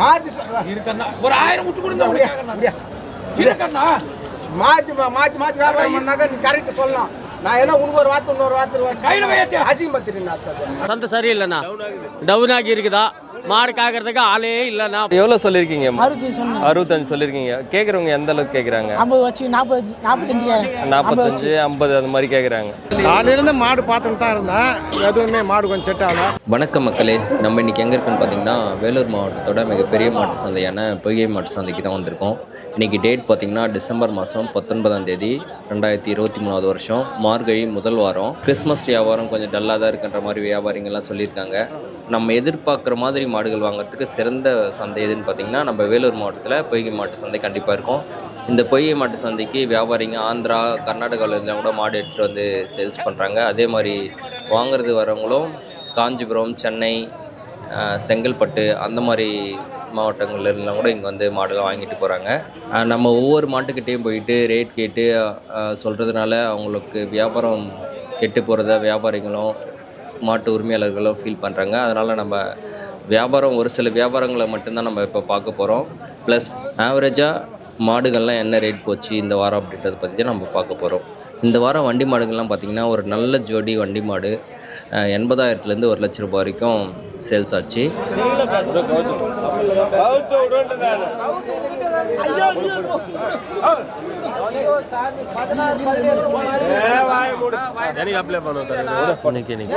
மாத்தி இருக்கண்ணா ஒரு ஆயிரம் விட்டு கொடுங்க அப்படியா இருக்கண்ணா மாத்தி மாத்தி வியாபாரம் பண்ணாக்க நீ கரெக்ட் சொல்லலாம் நான் வார்த்தை இன்னொரு வார்த்தை கையில சந்தை சரியில்லைண்ணா. டவுன் ஆகி இருக்குதா? மாடு காக்கிறதுக்கு ஆளே இல்லைண்ணா. எவ்வளோ சொல்லியிருக்கீங்க? அறுபத்தஞ்சு சொல்லியிருக்கீங்க. கேட்குறவங்க எந்த அளவுக்கு கேட்குறாங்க ஐம்பது வச்சு நாற்பது நாற்பத்தஞ்சு கேட்குறேன் நாற்பத்தஞ்சு ஐம்பது அந்த மாதிரி கேட்குறாங்க காலையிலேருந்து மாடு பார்த்துட்டு தான் இருந்தேன். எதுவுமே மாடு கொஞ்சம் செட் ஆகல. வணக்கம் மக்களே. நம்ம இன்றைக்கி எங்கே இருக்கோம்னு பார்த்தீங்கன்னா வேலூர் மாவட்டத்தோட மிகப்பெரிய மாட்டு சந்தையான பொய்கை மாட்டு சந்தைக்கு தான் வந்திருக்கோம். இன்றைக்கி டேட் பார்த்திங்கன்னா டிசம்பர் மாதம் பத்தொன்பதாம் தேதி ரெண்டாயிரத்தி இருபத்தி மூணாவது வருஷம். மார்கழி முதல் வாரம் கிறிஸ்மஸ் வியாபாரம் கொஞ்சம் டல்லாக தான் இருக்குன்ற மாதிரி வியாபாரிங்கள்லாம் சொல்லியிருக்காங்க. நம்ம எதிர்பார்க்குற மாதிரி மாடுகள் வாங்குறதுக்கு சிறந்த சந்தை எதுன்னு பார்த்திங்கன்னா நம்ம வேலூர் மாவட்டத்தில் பொய்கை மாட்டு சந்தை கண்டிப்பாக இருக்கும். இந்த பொய்கை மாட்டு சந்தைக்கு வியாபாரிங்க ஆந்திரா கர்நாடகாவில் கூட மாடு எடுத்துகிட்டு வந்து சேல்ஸ் பண்ணுறாங்க அதே மாதிரி வாங்குறது வரவங்களும் காஞ்சிபுரம் சென்னை செங்கல்பட்டு அந்த மாதிரி மாவட்டங்களில் இருந்தால் கூட இங்கே வந்து மாடெல்லாம் வாங்கிட்டு போகிறாங்க நம்ம ஒவ்வொரு மாட்டுக்கிட்டேயும் போயிட்டு ரேட் கேட்டு சொல்கிறதுனால அவங்களுக்கு வியாபாரம் கெட்டு போகிறத வியாபாரிகளும் மாட்டு உரிமையாளர்களும் ஃபீல் பண்ணுறாங்க அதனால் நம்ம வியாபாரம் ஒரு சில வியாபாரங்களை மட்டும்தான் நம்ம இப்போ பார்க்க போகிறோம் ப்ளஸ் ஆவரேஜாக மாடுகள்லாம் என்ன ரேட் போச்சு இந்த வாரம் அப்படின்றத பற்றி நம்ம பார்க்க போகிறோம் இந்த வாரம் வண்டி மாடுகள்லாம் பார்த்திங்கன்னா ஒரு நல்ல ஜோடி வண்டி மாடு. எண்பதாயிரத்துலேருந்து ஒரு லட்ச ரூபாய் வரைக்கும் சேல்ஸ் ஆச்சு. இன்னைக்கு இன்னைக்கு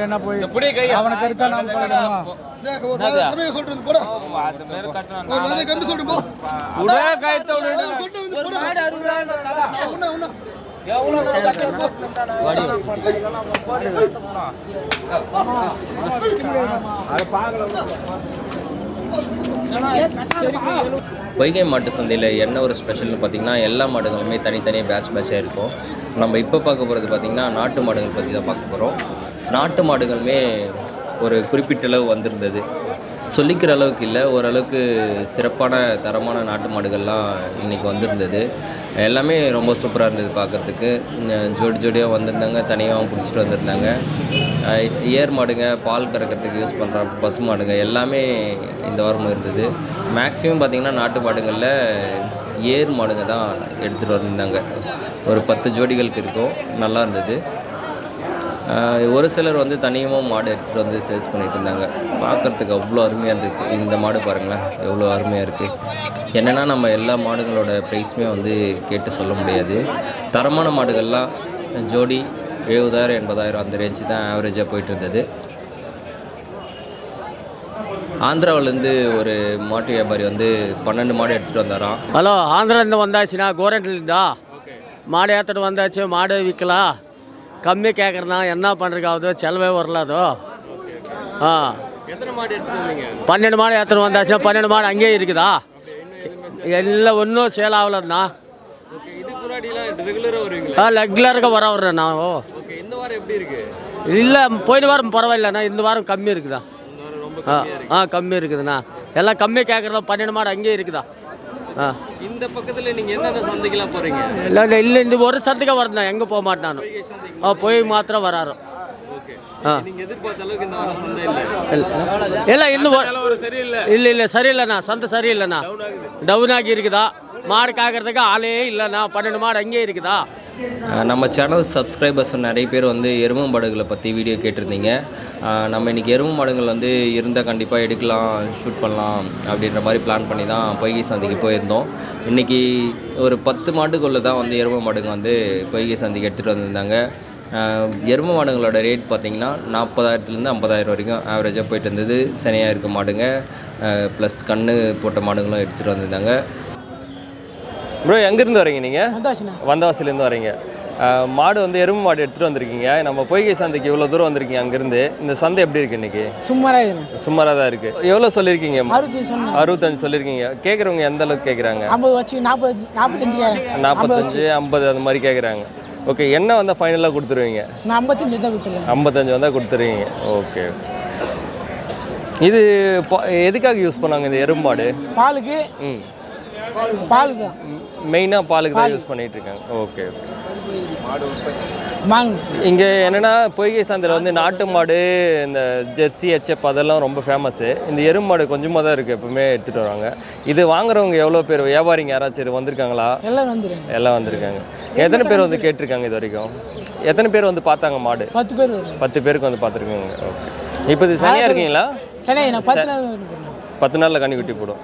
என்ன போய் அவனுக்கு எடுத்தா நாம பண்ணணுமா பாக்கல பொய்கை மாட்டு சந்தையில் என்ன ஒரு ஸ்பெஷல்னு பார்த்தீங்கன்னா எல்லா மாடுகளுமே தனித்தனியாக பேட்ச் பேட்சாக இருக்கும். நம்ம இப்போ பார்க்க போகிறது பார்த்திங்கன்னா நாட்டு மாடுகள் பற்றி தான் பார்க்க போகிறோம் நாட்டு மாடுகளுமே ஒரு குறிப்பிட்ட அளவு வந்திருந்தது. சொல்லிக்கிற அளவுக்கு இல்லை. ஓரளவுக்கு சிறப்பான தரமான நாட்டு மாடுகள்லாம் இன்றைக்கி வந்திருந்தது. எல்லாமே ரொம்ப சூப்பராக இருந்தது பார்க்குறதுக்கு. ஜோடி ஜோடியாக வந்திருந்தாங்க. தனியாகவும் பிடிச்சிட்டு வந்திருந்தாங்க. ஏர் மாடுங்க பால் கறக்கிறதுக்கு யூஸ் பண்ணுற பசு மாடுங்க எல்லாமே இந்த வாரம் இருந்தது. மேக்ஸிமம் பார்த்திங்கன்னா நாட்டு மாடுங்களில் ஏர் மாடுங்க தான் எடுத்துகிட்டு வந்திருந்தாங்க. ஒரு பத்து ஜோடிகளுக்கு இருக்கும். நல்லா இருந்தது. ஒரு சிலர் வந்து தனியமாக மாடு எடுத்துகிட்டு வந்து சேல்ஸ் பண்ணிட்டு இருந்தாங்க. பார்க்குறதுக்கு அவ்வளோ அருமையாக இருந்துருக்கு இந்த மாடு பாருங்களேன் எவ்வளோ அருமையாக இருக்குது என்னென்னா நம்ம எல்லா மாடுகளோட ப்ரைஸுமே வந்து கேட்டு சொல்ல முடியாது. தரமான மாடுகள்லாம் ஜோடி எழுபதாயிரம் எண்பதாயிரம் அந்த ரேஞ்சு தான் ஆவரேஜாக போயிட்டு இருந்தது. ஆந்திராவிலேருந்து ஒரு மாட்டு வியாபாரி வந்து பன்னெண்டு மாடு எடுத்துகிட்டு வந்தாராம். ஹலோ ஆந்திராலேருந்து வந்தாச்சுண்ணா கோரண்ட்லேருந்தா மாடு ஏற்றிட்டு வந்தாச்சு மாடு விற்கலாம் கம்மி கேட்குறனா என்ன பண்ணுறக்காவதோ செலவே வரலாதோ ஆ. எத்தனை பன்னெண்டு மாடு ஏற்றிட்டு வந்தாச்சுன்னா பன்னெண்டு மாடு அங்கேயே இருக்குதா? எல்லாம் ஒன்றும் சேல் ஆகலண்ணா. ரெகுலராக வர வர்றேண்ணா ஓ. ஓகே இந்த வாரம் எப்படி இருக்கு? இல்லை போயிட்டு வாரம் பரவாயில்லண்ணா. இந்த வாரம் கம்மி இருக்குதா? ஆ ஆ கம்மி இருக்குதுண்ணா. எல்லாம் கம்மி கேட்குறதா பன்னெண்டு மாடு அங்கேயே இருக்குதா? இந்த பக்கத்தில் நீங்கள் என்னென்ன சந்தைக்கெல்லாம் போகிறீங்க இல்லை இல்லை இல்லை இந்த ஒரு சத்துக்கு வரணும் எங்கே போக மாட்டானு ஆ போய் மாத்திரம் வராரு. இல்லை. இல்லை. இன்னும் இல்லை இல்லை சரியில்லைண்ணா. சந்தை சரியில்லைண்ணா. டவுன் ஆகி இருக்குதா? மாடு காக்கிறதுக்கு ஆளே இல்லைண்ணா. பன்னெண்டு மாடு அங்கேயே இருக்குதா? நம்ம சேனல் சப்ஸ்கிரைபர்ஸ் நிறைய பேர் வந்து எருமை மாடுகளை பற்றி வீடியோ கேட்டிருந்தீங்க. நம்ம இன்றைக்கி எருமை மாடுங்கள் வந்து இருந்தால் கண்டிப்பாக எடுக்கலாம் ஷூட் பண்ணலாம் அப்படின்ற மாதிரி பிளான் பண்ணி தான் பொய்கை சந்தைக்கு போயிருந்தோம். இன்றைக்கி ஒரு பத்து மாட்டுக்குள்ளே தான் வந்து எருமை மாடுங்க வந்து பொய்கை சந்தைக்கு எடுத்துகிட்டு வந்திருந்தாங்க. எருமை மாடுங்களோட ரேட் பார்த்திங்கன்னா நாற்பதாயிரத்துலேருந்து ஐம்பதாயிரம் வரைக்கும் ஆவரேஜாக போயிட்டு இருந்தது. சனியாக இருக்க மாடுங்க ப்ளஸ் கண்ணு போட்ட மாடுங்களும் எடுத்துகிட்டு வந்திருந்தாங்க. ப்ரோ எங்கேருந்து வரீங்க நீங்கள் வந்தவாசிலேருந்து வரீங்க. மாடு வந்து எருமை மாடு எடுத்துகிட்டு வந்திருக்கீங்க. நம்ம பொய்கை சந்தைக்கு இவ்வளோ தூரம் வந்திருக்கீங்க அங்கேருந்து. இந்த சந்தை எப்படி இருக்கு இன்னைக்கு? இதுண்ணா சுமாராக தான் இருக்குது எவ்வளோ சொல்லியிருக்கீங்க? அறுபத்தஞ்சு சொல்லியிருக்கீங்க. கேட்குறவங்க எந்த அளவுக்கு கேட்குறாங்க ஐம்பது வச்சு நாற்பது நாற்பத்தஞ்சு நாற்பத்தஞ்சு ஐம்பது அந்த மாதிரி கேட்குறாங்க ஓகே என்ன வந்தால் ஃபைனலாக கொடுத்துருவீங்க? நான் ஐம்பத்தஞ்சு தான் கொடுத்துருவேன். ஐம்பத்தஞ்சு வந்தால் கொடுத்துருவீங்க. ஓகே இது எதுக்காக யூஸ் பண்ணாங்க இந்த எருமை மாடு? பாலுக்கு ம். தான் மெயினாக பாலுக்கு தான் யூஸ் பண்ணிட்டு இருக்காங்க ஓகே மான் இங்கே என்னென்னா பொய்கை சந்தையில் வந்து நாட்டு மாடு இந்த ஜெர்சி ஹெச்எப் அதெல்லாம் ரொம்ப ஃபேமஸ்ஸு இந்த எருமை மாடு கொஞ்சமாக தான் இருக்குது எப்பவுமே எடுத்துகிட்டு வராங்க இது வாங்குறவங்க எவ்வளோ பேர்? வியாபாரிங்க யாராச்சும் வந்திருக்காங்களா? எல்லாம் வந்துடுங்க எல்லாம் வந்திருக்காங்க. எத்தனை பேர் வந்து கேட்டிருக்காங்க இது வரைக்கும்? எத்தனை பேர் வந்து பார்த்தாங்க மாடு? பத்து பேர் பத்து பேருக்கு வந்து பார்த்துருக்காங்க. ஓகே இப்போ இது சரியாக இருக்கீங்களா? நான் பத்து நாள். பத்து நாளில் கண்ணி குட்டி போடும்.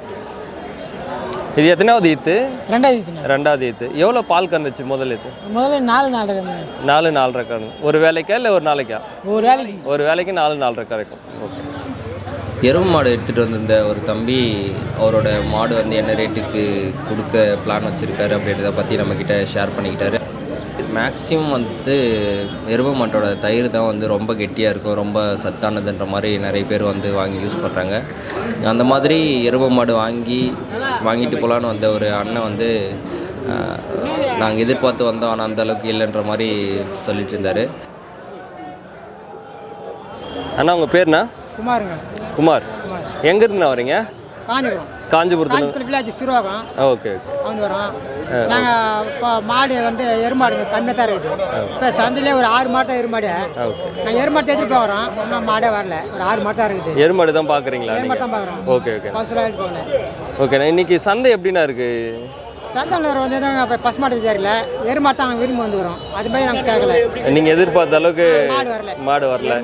இது எத்தனாவது ஈத்து? ரெண்டாவது இதுண்ணா ரெண்டாவது ஈத்து. எவ்வளோ பால் கறந்துச்சு முதல் ஈத்து? முதல்ல நாலு நாள் இருந்தேன் நாலு நாலரை கறந்து. ஒரு வேலைக்கா இல்லை ஒரு நாளைக்கா? ஒரு வேலைக்கு. ஒரு வேலைக்கு நாலு நாலரை கறக்கும். ஓகே. எருமை மாடு எடுத்துகிட்டு வந்திருந்த ஒரு தம்பி அவரோட மாடு வந்து என்ன ரேட்டுக்கு கொடுக்க பிளான் வச்சுருக்காரு அப்படின்றத பற்றி நம்மக்கிட்ட ஷேர் பண்ணிக்கிட்டாரு. மேக்ஸிமம் வந்து எருமை மாட்டோட தயிர் தான் வந்து ரொம்ப கெட்டியாக இருக்கும் ரொம்ப சத்தானதுன்ற மாதிரி நிறைய பேர் வந்து வாங்கி யூஸ் பண்ணுறாங்க அந்த மாதிரி எருமை மாடு வாங்கி வாங்கிட்டு போகலான்னு வந்த ஒரு அண்ணன் வந்து நாங்கள் எதிர்பார்த்து வந்தோம் ஆனால் அந்த அளவுக்கு இல்லைன்ற மாதிரி சொல்லிட்டு இருந்தார். அண்ணா உங்கள் பேர்ண்ணா? குமாருங்க. குமார். எங்கேருந்துண்ணா வரீங்க? காஞ்சிபுரம். காஞ்சிபுரத்துல வில்லேஜ் சிறுவாகம். Okay okay. வந்து வரோம். நாங்கள் இப்போ மாடு வந்து எருமாடுங்க கம்மியாக தான் இருக்குது. இப்போ சந்தையிலே ஒரு ஆறு மாடு தான் எருமாடு. நாங்கள் எருமாடு தேடிட்டு போகிறோம் இன்னும் மாடே வரல. ஒரு ஆறு மாடு தான் இருக்குது. எருமாடு தான் பார்க்குறீங்களா எருமாடு தான் பார்க்குறோம். Okay okay. ஓகேண்ணா இன்னைக்கு சந்தை எப்படிண்ணா இருக்குது சந்தையில் வந்து இப்போ பசுமாட்டு விசாரில எருமாடு தான் விரும்பி வந்து வரோம் அது மாதிரி நாங்கள் கேட்கல நீங்கள் எதிர்பார்த்த அளவுக்கு மாடு வரல. மாடு வரல.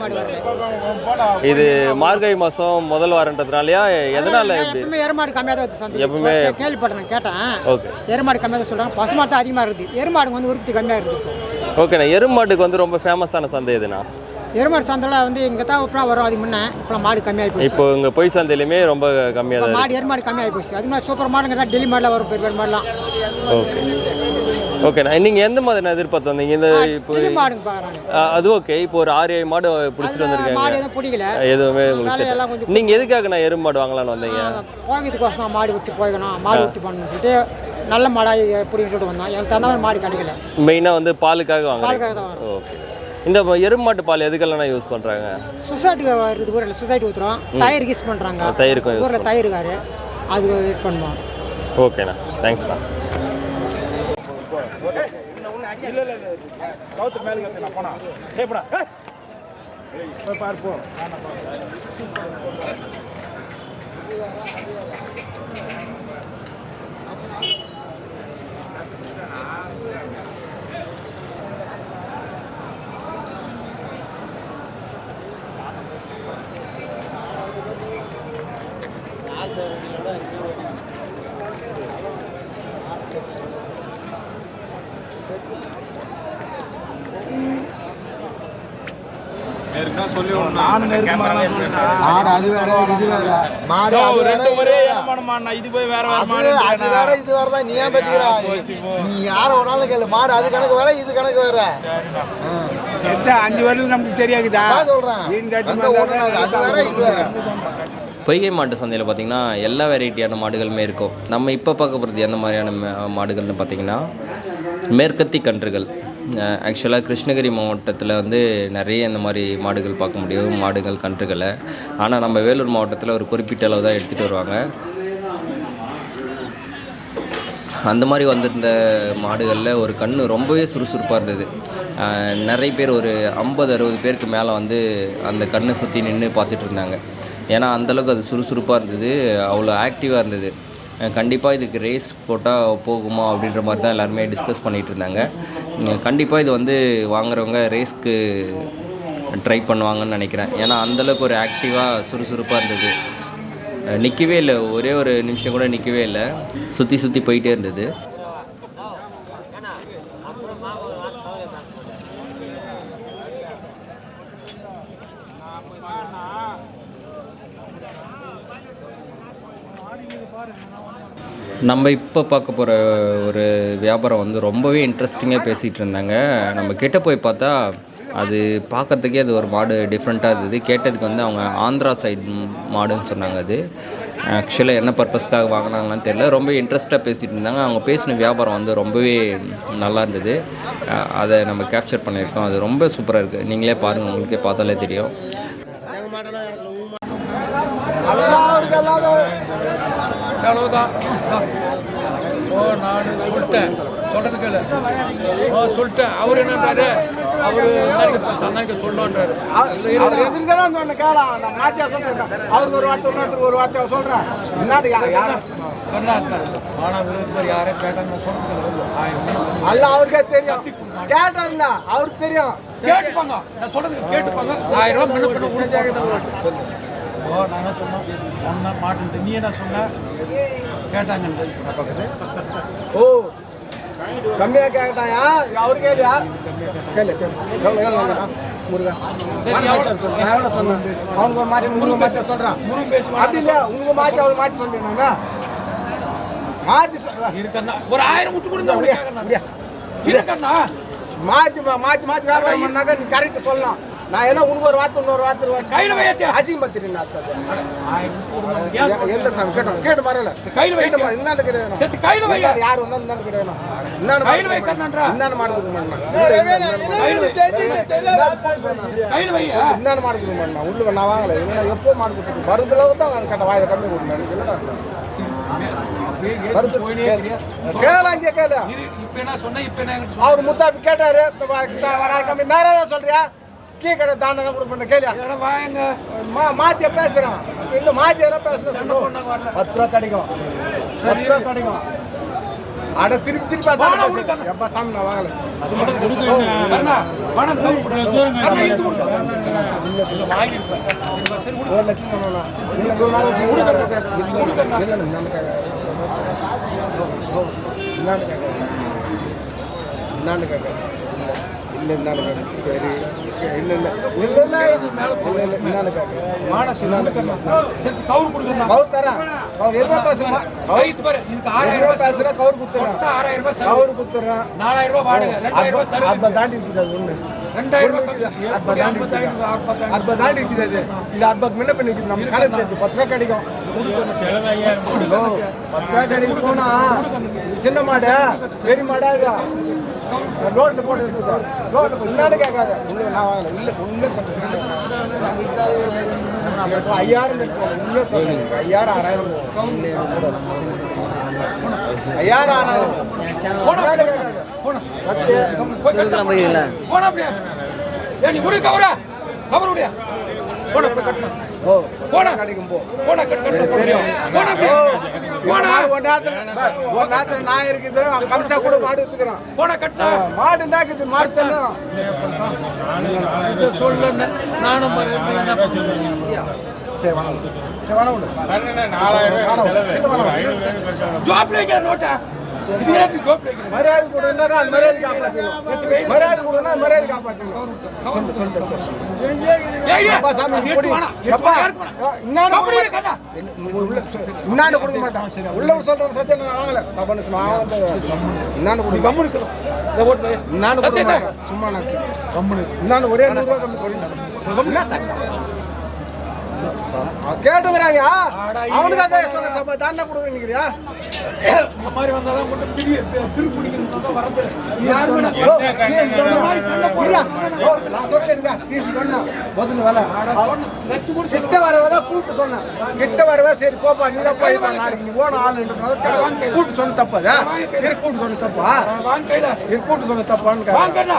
இது மார்கழி மாதம் முதல் வாரன்றதுனாலயா எதனால் எப்பவுமே எருமாடு கம்மியாக தான் வருது சந்தை எப்பவுமே- கேள்விப்பட்டேன் கேட்டேன். ஓகே. எருமாடு கம்மியாக தான் சொல்கிறாங்க பசுமாடு தான் அதிகமாக இருக்குது. எருமாடுங்க வந்து உற்பத்தி கம்மியாக இருக்குது ஓகேண்ணா எருமாட்டுக்கு வந்து ரொம்ப ஃபேமஸான சந்தை எதுண்ணா? எருமாடு சந்தையில் வந்து இங்கே தான் இப்போ வரும் அதுக்கு முன்னே. இப்போ மாடு கம்மியாகி போச்சு. இப்போ இங்கே பொய் சந்தையிலுமே ரொம்ப கம்மியாக தான் மாடு எருமாடு கம்மியாகி போச்சு. அது மாதிரி சூப்பர் மாடுங்க டெல்லி மாடெலாம் வரும் பெரிய பெரிய மாடெலாம். ஓகே. ஓகேண்ணா நீங்கள் எந்த மாதிரி நான் எதிர்பார்த்து வந்தீங்க? இந்த இப்போ மாடுங்க பார்க்குறாங்க அது ஓகே. இப்போ ஒரு ஆறு ஏழு மாடு பிடிச்சிட்டு அதில் மாடு வந்திருக்காங்க எதுவும் பிடிக்கல. எதுவுமே உங்களுக்கு அதனால எல்லாம் set. கொஞ்சம் நீங்க எதுக்காக நான் எருமை மாடு வாங்கலாம்னு வந்தீங்க? போகிறதுக்கோசம் தான் மாடு வச்சு போய்க்கணும். மாடு விட்டு பண்ணணும்னு சொல்லிட்டு நல்ல மாடாக பிடிக்க சொல்லிட்டு வந்தோம். எனக்கு தகுந்த மாதிரி மாடு கிடைக்கல. மெயினாக வந்து பாலுக்காக வாங்குறீங்க? பாலுக்காக தான் வரும் ஓகே. இந்த எருமை மாட்டு பால் எதுக்கெல்லாம் யூஸ் பண்ணுறாங்க சொசைட்டிக்கு வருது ஊரில் சொசைட்டி ஊற்றுறோம் தயிர் யூஸ் பண்ணுறாங்க தயிருக்கும் ஊரில் தயிருக்காரு அது இது பண்ணுவோம். ஓகேண்ணா தேங்க்ஸ்ண்ணா கத்து அது வேற இது வேற. மாடு அது வேற. ஒரே ஏமானமாண்ணா இது போய் வேற வேற அது அது வேற இது வேற தான் நீ ஏன் பத்திக்கிறா நீ யார வேணாலும் கேளு. மாடு அது கணக்கு வேற இது கணக்கு வேற. அஞ்சு வரலும் நமக்கு சரியாகுதா? நான் சொல்றேன். அது வேற இது வேற. பொய்கை மாட்டு சந்தையில் பார்த்திங்கன்னா எல்லா வெரைட்டியான மாடுகளுமே இருக்கும். நம்ம இப்போ பார்க்க போகிறது எந்த மாதிரியான மாடுகள்னு பார்த்திங்கன்னா மேற்கத்தி கன்றுகள். ஆக்சுவலாக கிருஷ்ணகிரி மாவட்டத்தில் வந்து நிறைய இந்த மாதிரி மாடுகள் பார்க்க முடியும் மாடுகள் கன்றுகளை. ஆனால் நம்ம வேலூர் மாவட்டத்தில் ஒரு குறிப்பிட்ட அளவு தான் எடுத்துகிட்டு வருவாங்க. அந்த மாதிரி வந்திருந்த மாடுகளில் ஒரு கன்று ரொம்பவே சுறுசுறுப்பாக இருந்தது. நிறைய பேர் ஒரு ஐம்பது அறுபது பேருக்கு மேலே வந்து அந்த கண்ணை சுற்றி நின்று பார்த்துட்டு இருந்தாங்க. ஏன்னா அந்தளவுக்கு அது சுறுசுறுப்பாக இருந்தது அவ்வளோ ஆக்டிவாக இருந்தது. கண்டிப்பாக இதுக்கு ரேஸ் போட்டால் போகுமா அப்படின்ற மாதிரி தான் எல்லாருமே டிஸ்கஸ் பண்ணிகிட்டு இருந்தாங்க. கண்டிப்பாக இது வந்து வாங்குறவங்க ரேஸ்க்கு ட்ரை பண்ணுவாங்கன்னு நினைக்கிறேன். ஏன்னா அந்தளவுக்கு ஒரு ஆக்டிவாக சுறுசுறுப்பாக இருந்தது. நிற்கவே இல்லை. ஒரே ஒரு நிமிஷம் கூட நிற்கவே இல்லை. சுற்றி சுற்றி போயிட்டே இருந்தது. நம்ம இப்போ பார்க்க போகிற ஒரு வியாபாரம் வந்து ரொம்பவே இன்ட்ரெஸ்டிங்காக பேசிகிட்டு இருந்தாங்க. நம்ம கிட்ட போய் பார்த்தா அது பார்க்கறதுக்கே அது ஒரு மாடு டிஃப்ரெண்ட்டாக இருந்தது. கேட்டதுக்கு வந்து அவங்க ஆந்திரா சைடு மாடுன்னு சொன்னாங்க அது. ஆக்சுவலாக என்ன பர்பஸ்க்காக வாங்கினாங்களான்னு தெரியல. ரொம்ப இன்ட்ரெஸ்ட்டாக பேசிகிட்டு இருந்தாங்க. அவங்க பேசின வியாபாரம் வந்து ரொம்பவே நல்லா இருந்தது. அதை நம்ம கேப்சர் பண்ணியிருக்கோம். அது ரொம்ப சூப்பராக இருக்குது நீங்களே பாருங்கள் உங்களுக்கே பார்த்தாலே தெரியும். எல்லாம் செலவுதான் ஓ நான் சொல்லிட்டேன் சொல்றது கேளு ஓ சொல்லிட்டேன் அவர் என்னன்றாரு அவர் சந்தானிக்க சொல்லணுன்றாரு அவருக்கு ஒரு வார்த்தை ஒரு வார்த்தை சொல்றது ஆயிரம் அல்ல அவருக்கே தெரியும் கேட்டார்ல அவருக்கு தெரியும் கேட்டுப்பாங்க நான் சொல்றது கேட்டுப்பாங்க ஆயிரம் ரூபாய் முன்ன பின்ன கொடுப்பாங்க. ஓ நான் என்ன சொன்னேன் சொன்ன மாட்டேன்ட்டு. நீ என்ன சொன்ன? கேட்டாங்கன்ட்டு ஓ கம்மியா கேட்டாயா? அவரு கேளியா? கேளு கேளு. எவ்வளோ எவ்வளோ வேணும்டா? முருகா. சரி, மனசாட்சி சொல்லு. நான் எவ்வளோ சொன்னேன்? அவனுக்கு ஒரு மாற்றி முருகன் மாற்றி சொல்கிறான் முருகன் பேசி அப்படி இல்லையா உங்களுக்கு மாற்றி அவரு மாற்றி சொல்லிடுங்க மாற்றி சொல்ல இருக்கண்ணா ஒரு ஆயிரம் விட்டு கொடுங்க அப்படியா அவனுக்கு அப்படியா இருக்கண்ணா மாற்றி மாற்றி மாற்றி வியாபாரம் பண்ணாக்க நீ கரெக்ட் சொல்லலாம் நான் என்ன உனக்கு ஒரு வார்த்தை இன்னொரு வார்த்தை கையில ஆயிரம் விட்டு கொடுங்க. ஏன் எந்த சாமி கேட்டோம் கேட்டு மறல கையில வை. இந்தாண்டு கிடையாது. சேர்த்து கையில வை. யார் வந்தாலும் இந்தாண்டு கிடையாது. இந்தாண்டு கையில வை கர்ணன்றா. இந்தாண்டு மாடுக்கு கையில வை இந்தாண்டு மாடுக்கு மாட்டேன் உள்ள நான் வாங்கல. இல்லைன்னா எப்போ மாடு கொடுத்துருக்கு மருந்துல தான் கேட்ட வாயில கம்மி சொன்ன? அவர் முத்தாப்பி கேட்டாரு. இந்த வா- இந்த வர கம்மி. நேரா சொல்றியா? கீ கடை தாண்டா கொடுப்பேன். கேளியா எடா வாங்க. மா மாத்திய பேசுறான். இன்னும் மாத்தி என்ன பேசுறேன். பத்து ரூபா கிடைக்கும். பத்து ரூபா கிடைக்கும். அட திருப்பி திருப்பி அதான். எப்பா சாமி நான் வாங்கல. பணம் கொடுத்தா. வாங்கியிருப்பேன். சரி, விடு. ஒரு லட்சம். இல்ல, இல்ல, இல்ல, இல்ல, இல்ல, இந்தாண்டு கேட்க. இந்தாண்டு கேட்க. இல்ல, இந்தாண்டு கேட்க. சரி இல்ல இல்ல இல்ல இல்ல இல்ல இல்ல இந்தாண்டு கேட்க. மானசி, இந்தாண்டு. சரி, கவுரு கொடுக்கறேன். கவுர் தரேன். கவுர் எதுவும் பேசுறேன். கவுர் பாரு, இதுக்கு ஆறாயிரம் ரூபாய். பேசுறேன், கவுர். மொத்தம் ஆறாயிரம் ரூபாய். கவுர் குத்துறேன். நாலாயிரம் ரூபாய் வாடகை, ரெண்டாயிரம். தாண்டி இருக்குது அது சின்ன பெரிய மாடா ரோட்ல போட்டு இருக்குது என்னன்னு கேட்காத உள்ள நான் வாங்கல இல்ல உள்ள சொல்றேன் ஐயாயிரம் இருக்கும் உள்ள சொல்றேன் ஐயாயிரம் ஆறாயிரம். ஐயாயிரம் ஆறாயிரம் கேட்காத. சத்தியம். போடா அப்படியே. ஏய், நீ விடு கவரை. கவர் விடு. போடா, போய் கட்டணும். போடா. கிடைக்கும் போ போடா, கட்டு, கட்டு, தெரியும். போடா. போடா. ஒரு நேரத்துல ஒரு நேரத்துல நாய் இருக்குது அவன் கம்சா கூட மாடு எடுத்துக்கிறான் போடா, கட்டுனா. மாடு நாக்குது மாடு இதை சொல்லுன்னு நானும்? சரி சரி நோட்டா? மரியாதை கொடுன்னா மரியாதை காப்பாற்றணும் மரியாதை கொடுன்னா மரியாதை காப்பாற்றணும் சொல்லு சொல்லு இன்னான்னு கொடுக்க. மாட்டான். உள்ள சொல்றேன் சத்தியம் நான் வாங்கல சபனஸ் நான் வந்து இன்னான்னு கொடுக்க இருக்கணும். இன்னான்னு கொடுக்க. மாட்டான் சும்மா நான் இன்னான்னு ஒரே நூறு ரூபா கம்மி கொடு என்ன தட்டம்? அவன் கேட்டுக்கிறாங்க. அவனுக்கு சொன்ன சபை தானே கொடுக்குறீங்கிறியா இந்த மாதிரி வந்தாதான் மட்டும் பிரி- பிரி பிடிக்கணும் நான் சொல்றேன்டா, தீசி சொன்னா, பதில் வேலை. கிட்ட வரவதான் கூப்பிட்டு சொன்னேன் கிட்ட வரவா சரி போப்பா நீ தான் போய் நாளைக்கு நீ போன ஆளுன்றதுனால கூப்பிட்டு சொன்ன தப்பா அது? இரு கூப்பிட்டு சொன்ன தப்பா? கூப்பிட்டு சொன்ன தப்பான்னு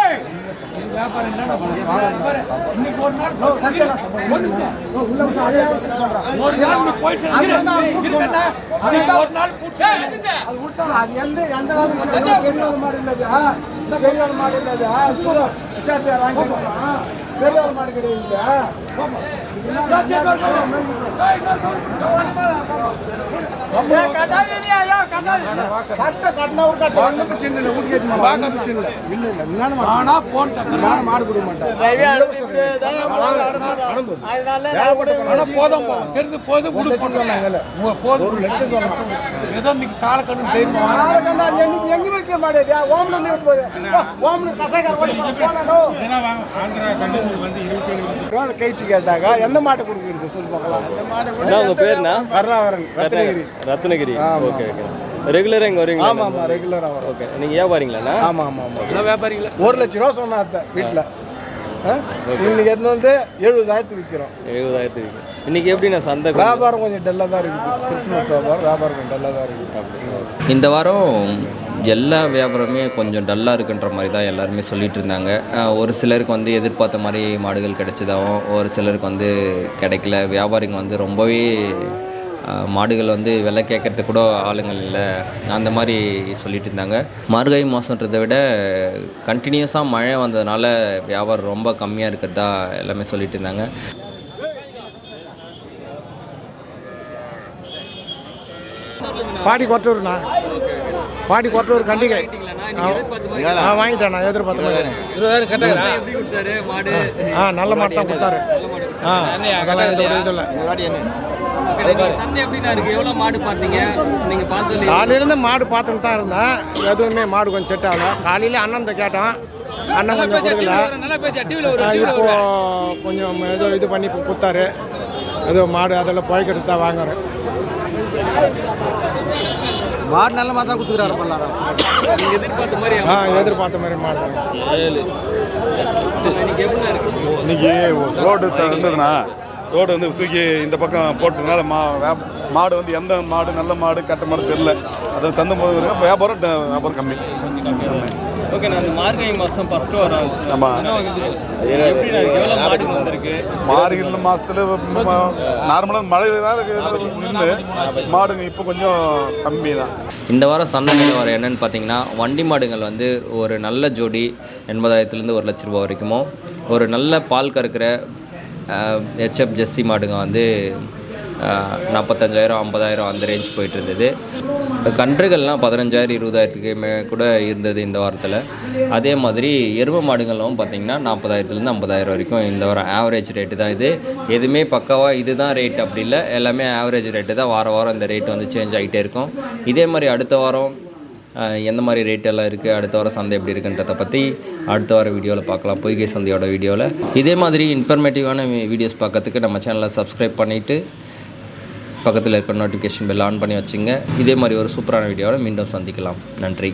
வியாபாரம் இன்னைக்கு ஒரு நாள் ஒரு நாள் போயிட்டு ஒரு நாள் அது எந்த எந்த இல்லது மாடு இல்லது விசாரிச்சு மாடு கிடையாது போதும். தெரிஞ்சு போது. ஒரு லட்சம் சொல்லலாம் ஏதோ இன்னைக்கு காலக்கணும் தெரியுமா எங்க எங்க வைக்க மாட்டேது ஓம்ல எடுத்து போகுது ஓம்ல கசைக்கார ஓடி போனானோ கைச்சு கேட்டாங்க எந்த மாட்டை கொடுக்குறது? சொல்லி பார்க்கலாம் எந்த மாட்டை கருணாகரன் ரத்னகிரி. ரத்னகிரி. ஓகே ஓகே ரெகுலராக இங்கே வருவீங்களா ஆமா ஆமா ரெகுலரா வரும் ஓகே நீங்கள் வியாபாரிங்களாண்ணா ஆமா ஆமா ஆமா. எல்லாம் வியாபாரிகளா ஒரு லட்ச ரூபா சொன்னா அத்தை வீட்டில் இன்னைக்கு எடுத்து வந்து? எழுபதாயிரத்துக்கு விற்கிறோம் எழுபதாயிரத்துக்கு இன்னைக்கு எப்படிண்ணா சந்தை கொஞ்சம்? வியாபாரம் கொஞ்சம் டல்லாக தான் இருக்குது. கிறிஸ்மஸ் வியாபாரம் வியாபாரம் கொஞ்சம் டல்லாக தான் இருக்குது. இந்த வாரம் எல்லா வியாபாரமே கொஞ்சம் டல்லாக இருக்குன்ற மாதிரி தான் எல்லாருமே சொல்லிட்டு இருந்தாங்க. ஒரு சிலருக்கு வந்து எதிர்பார்த்த மாதிரி மாடுகள் கிடைச்சதாகவும் ஒரு சிலருக்கு வந்து கிடைக்கல. வியாபாரிங்க வந்து ரொம்பவே மாடுகள் வந்து விலை கேட்கறதுக்கு கூட ஆளுங்கள் இல்லை. அந்த மாதிரி சொல்லிட்டு இருந்தாங்க மார்கழி மாதன்றதை விட கண்டினியூஸாக மழை வந்ததுனால வியாபாரம் ரொம்ப கம்மியாக இருக்கிறதா எல்லாமே சொல்லிட்டு இருந்தாங்க பாடி கொட்டூர்ண்ணா பாடி கொட்டூர் கண்டிகை. ஆ வாங்கிட்டேன் நான் எதிர்பார்த்த மாதிரி. எப்படி கொடுத்தாரு மாடு ஆ நல்ல மாட்டு தான் கொடுத்தாரு. ஆ அதெல்லாம் எந்த ஒரு இல்லை. சந்தை எப்படிண்ணா இருக்கு? எவ்வளோ மாடு பார்த்தீங்க? நீங்கள் பார்த்து காலையிலேருந்து மாடு பார்த்துட்டு தான் இருந்தேன். எதுவுமே மாடு கொஞ்சம் செட் ஆகல. காலையில அண்ணன் கேட்டோம் அண்ணன் கொஞ்சம் கொடுக்கல. இப்போ கொஞ்சம் ஏதோ இது பண்ணி இப்போ கொடுத்தாரு. ஏதோ மாடு அதெல்லாம் புயக்கெடுத்து தான் வாங்குறேன் மாடு நல்ல மாதிரி தான் கொடுத்துக்கிறாரு நீங்கள் எதிர்பார்த்த மாதிரி ஆ எதிர்பார்த்த மாதிரி மாடு இன்னைக்கு ரோடு ச- இருந்ததுன்னா ரோடு வந்து தூக்கி இந்த பக்கம் போட்டதுனால மா மாடு வந்து எந்த மாடு நல்ல மாடு கெட்ட மாடு தெரில அது சந்தை போது இருக்கு. வியாபாரம் வியாபாரம் கம்மி. ஓகே நான் அந்த மார்கழி மாதம் ஃபஸ்ட்டு வரோம் ஆமாம் எவ்வளோ மாடுகள் வந்திருக்கு? மார்கழி மாதத்தில் நார்மலாக மழை தான் நின்று மாடுங்க இப்போ கொஞ்சம் கம்மி தான். இந்த வாரம் சந்தை நிலவரம் என்னன்னு பார்த்தீங்கன்னா வண்டி மாடுகள் வந்து ஒரு நல்ல ஜோடி எண்பதாயிரத்துலேருந்து ஒரு லட்ச ரூபா வரைக்குமோ ஒரு நல்ல பால் கறக்கிற ஹெச்எஃப் ஜெஸ்ஸி மாடுங்க வந்து நாற்பத்தஞ்சாயிரம் ஐம்பதாயிரம் அந்த ரேஞ்ச் போயிட்டு இருந்தது கன்றுகள்லாம் பதினஞ்சாயிரம் இருபதாயிரத்துக்கு மே கூட இருந்தது இந்த வாரத்தில். அதே மாதிரி எருமை மாடுகளும் பார்த்திங்கன்னா நாற்பதாயிரத்துலேருந்து ஐம்பதாயிரம் வரைக்கும் இந்த வாரம் ஆவரேஜ் ரேட்டு தான் இது. எதுவுமே பக்காவாக இதுதான் ரேட் அப்படி இல்லை. எல்லாமே ஆவரேஜ் ரேட்டு தான். வார வாரம் இந்த ரேட் வந்து சேஞ்ச் ஆகிட்டே இருக்கும். இதே மாதிரி அடுத்த வாரம் எந்த மாதிரி ரேட் எல்லாம் இருக்குது அடுத்த வாரம் சந்தை எப்படி இருக்குன்றதை பற்றி அடுத்த வார வீடியோவில் பார்க்கலாம். பொய்கை சந்தையோட வீடியோவில் இதே மாதிரி இன்ஃபர்மேட்டிவான வீடியோஸ் பார்க்கறதுக்கு நம்ம சேனலை சப்ஸ்கிரைப் பண்ணிவிட்டு பக்கத்தில் இருக்க நோட்டிஃபிகேஷன் பெல் ஆன் பண்ணி வச்சுங்க. இதே மாதிரி ஒரு சூப்பரான வீடியோவில் மீண்டும் சந்திக்கலாம். நன்றி.